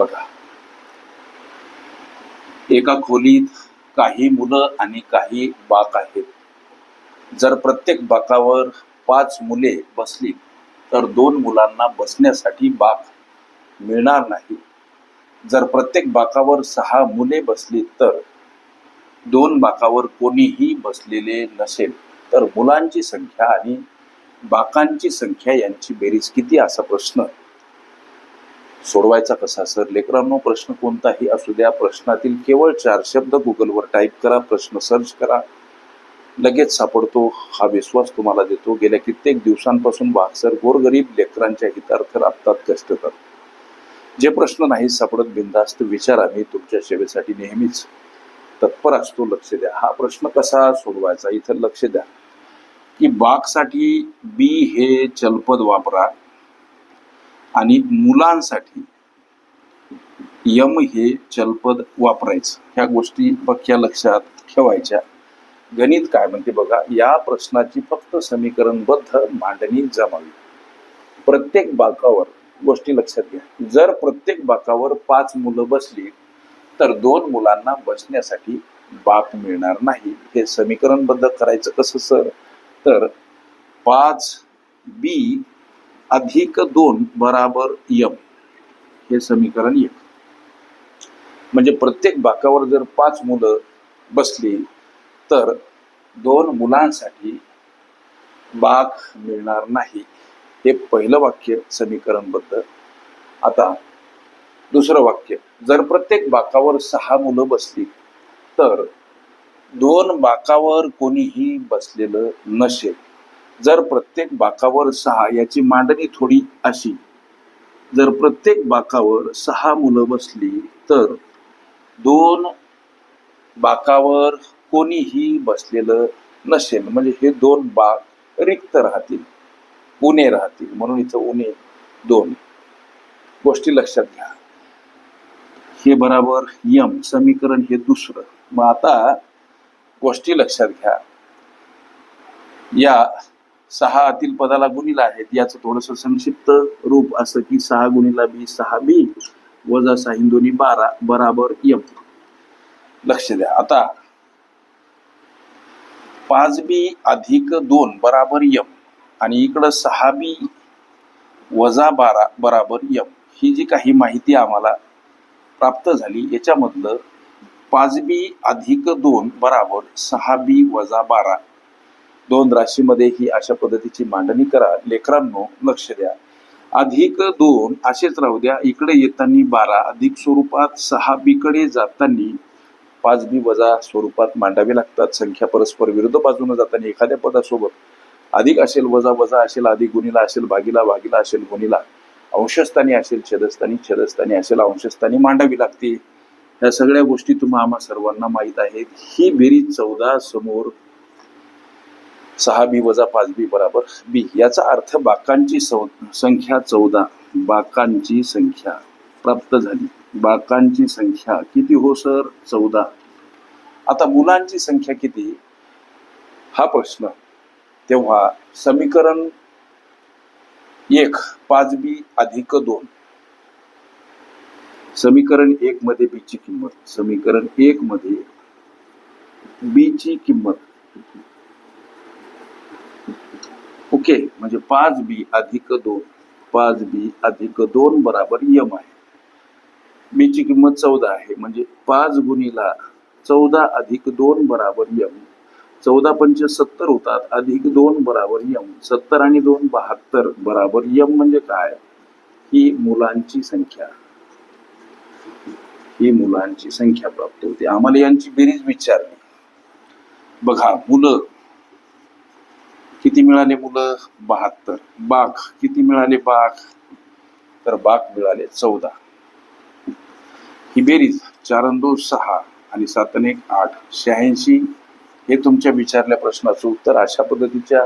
बघा. एका खोलीत काही मुलं आणि काही बाक आहेत. जर प्रत्येक बाकावर पाच मुले बसली तर दोन मुलांना बसण्यासाठी बाक मिळणार नाही. जर प्रत्येक बाकावर सहा मुले बसली तर दोन बाकावर कोणीही बसलेले नसेल तर मुलांची संख्या आणि बाकांची संख्या यांची बेरीज किती? असा प्रश्न सोडवायचा कसा? सर लेकरांनो प्रश्न कोणताही असू द्या. प्रश्नातील केवळ चार शब्द गुगलवर टाईप करा. प्रश्न सर्च करा. लगेच सापडतो. हा विश्वास तुम्हाला देतो. गेल्या कित्येक दिवसांपासून बागसर गोरगरीब लेकरांच्या हितार्थ राबतात कष्ट करतात. जे प्रश्न नाही सापडत बिनधास्त विचारा मी तुमच्या सेवेसाठी नेहमीच तत्पर असतो. लक्ष द्या. हा प्रश्न कसा सोडवायचा? इथं लक्ष द्या. की बागसाठी बी हे चलपद वापरा. आणि मुलांसाठी यम हे चलपद वापरायचं. ह्या गोष्टी पक्क्या लक्षात ठेवायच्या. गणित काय म्हणते बघा या प्रश्नाची फक्त समीकरणबद्ध मांडणी जमावी. प्रत्येक बाकावर गोष्टी लक्षात घ्या. जर प्रत्येक बाकावर पाच मुलं बसली तर दोन मुलांना बसण्यासाठी बाक मिळणार नाही. हे समीकरणबद्ध करायचं कसं सर? तर पाच बी अधिक दोन बराबर यम. हे समीकरण एक. म्हणजे प्रत्येक बाकावर जर पाच मुलं बसली तर दोन मुलांसाठी बाक मिळणार नाही. हे पहिलं वाक्य समीकरणबद्ध आता दुसरं वाक्य. जर प्रत्येक बाकावर सहा मुलं बसली तर दोन बाकावर कोणीही बसलेलं नसेल. जर प्रत्येक बाकावर सहा याची मांडणी थोडी अशी. जर प्रत्येक बाकावर सहा मुलं बसली तर दोन बाकावर कोणीही बसलेलं नसेल. म्हणजे हे दोन बाक रिक्त राहतील उणे राहतील. म्हणून इथं उणे दोन. गोष्टी लक्षात घ्या. हे बराबर यम समीकरण हे दुसरं. मग आता गोष्टी लक्षात घ्या. या सहा आतील पदाला गुणिला आहेत. याचं थोडस संक्षिप्त रूप असं की सहा गुणिला बी सहा बी वजा सहा हिंदोनी बारा बराबर यम. लक्ष द्या. आता पाच बी अधिक दोन बराबर यम. आणि इकडं सहा बी वजा बारा बराबर यम. ही जी काही माहिती आम्हाला प्राप्त झाली याच्यामधलं पाच बी अधिक दोन बराबर सहा बी वजा बारा दोन राशीमध्ये ही अशा पद्धतीची मांडणी करा. लेकरांनो लक्ष द्या. अधिक दोन असेच राहू द्या. इकडे येताना बारा. अधिक स्वरूपात सहा बीकडे जाताना पाच बी वजा स्वरूपात मांडावे लागतात. संख्या परस्पर विरुद्ध बाजूने जाताना एखाद्या पदासोबत अधिक असेल वजा वजा असेल अधिक गुणीला असेल भागीला भागीला असेल गुणीला अंशस्थानी असेल छेदस्थानी छेदस्थानी असेल अंशस्थानी मांडावी लागते. या सगळ्या गोष्टी तुम्हा आम्हा सर्वांना माहीत आहेत. ही बेरीज चौदा समोर सहा बी वजा पाच बी बराबर बी. याचा अर्थ बाकांची सौ संख्या चौदा. बाकांची संख्या प्राप्त झाली. बाकांची संख्या किती हो सर? चौदा. आता मुलांची संख्या किती? हा प्रश्न. तेव्हा समीकरण एक पाच बी अधिक दोन. समीकरण एक मध्ये बीची किंमत. समीकरण एक मध्ये बीची किंमत. ओके म्हणजे पाच बी अधिक दोन. पाच बी अधिक दोन बराबर यम आहे. बीची किंमत चौदा आहे. म्हणजे पाच गुणीला चौदा अधिक दोन बराबर यम. चौदा पंचे सत्तर होतात. अधिक दोन बराबर यम. सत्तर आणि दोन बहात्तर बराबर यम म्हणजे काय? ही मुलांची संख्या. ही मुलांची संख्या प्राप्त होते. आम्हाला यांची बेरीज विचारली. बघा मुलं. किती मिळाले मुलं? बहात्तर. बाक किती मिळाले बाक तर बाक मिळाले चौदा. ही बेरीज चार दोन सहा आणि सातन एक आठ शहाऐंशी हे तुमच्या विचारल्या प्रश्नाचं उत्तर. अशा पद्धतीच्या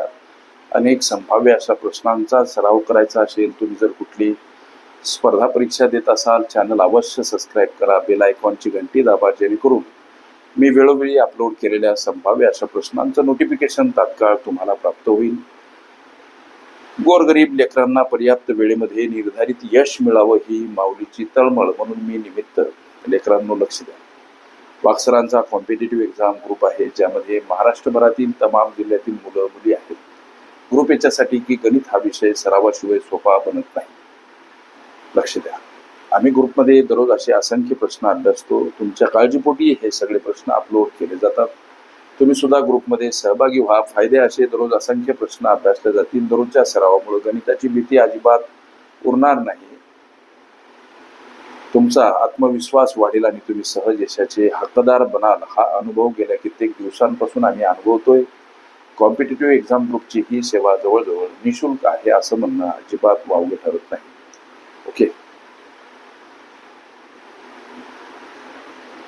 अनेक संभाव्य अशा प्रश्नांचा सराव करायचा असेल तुम्ही जर कुठली स्पर्धा परीक्षा देत असाल चॅनल अवश्य सबस्क्राईब करा बेल आयकॉनची घंटी दाबा जेणेकरून मी वेळोवेळी अपलोड केलेल्या संभाव्य अशा प्रश्नांचं नोटिफिकेशन तात्काळ तुम्हाला प्राप्त होईल. गोरगरीब लेकरांना पर्याप्त वेळेमध्ये निर्धारित यश मिळावं ही माऊलीची तळमळ म्हणून मी निमित्त लेकरांनो लक्ष द्या. वाक्सरांचा कॉम्पिटेटिव्ह एक्झाम ग्रुप आहे ज्यामध्ये महाराष्ट्रभरातील तमाम जिल्ह्यातील मुलं मुली आहेत. ग्रुप याच्यासाठी की गणित हा विषय सरावाशिवाय सोपा बनत नाही. लक्ष द्या. आम्ही ग्रुपमध्ये दररोज असे असंख्य प्रश्न अभ्यासतो. तुमच्या काळजीपोटी हे सगळे प्रश्न अपलोड केले जातात. तुम्ही सुद्धा ग्रुपमध्ये सहभागी व्हा. फायदे असे दररोज असंख्य प्रश्न अभ्यासले जातील. दररोजच्या सरावामुळे गणिताची भीती अजिबात उरणार नाही. तुमचा आत्मविश्वास वाढेल आणि तुम्ही सहज यशाचे हक्कदार बनाल. हा अनुभव गेल्या कित्येक दिवसांपासून आम्ही अनुभवतोय. कॉम्पिटेटिव्ह एक्झाम ग्रुपची ही सेवा जवळजवळ निशुल्क आहे असं म्हणणं अजिबात वावगे ठरत नाही. ओके.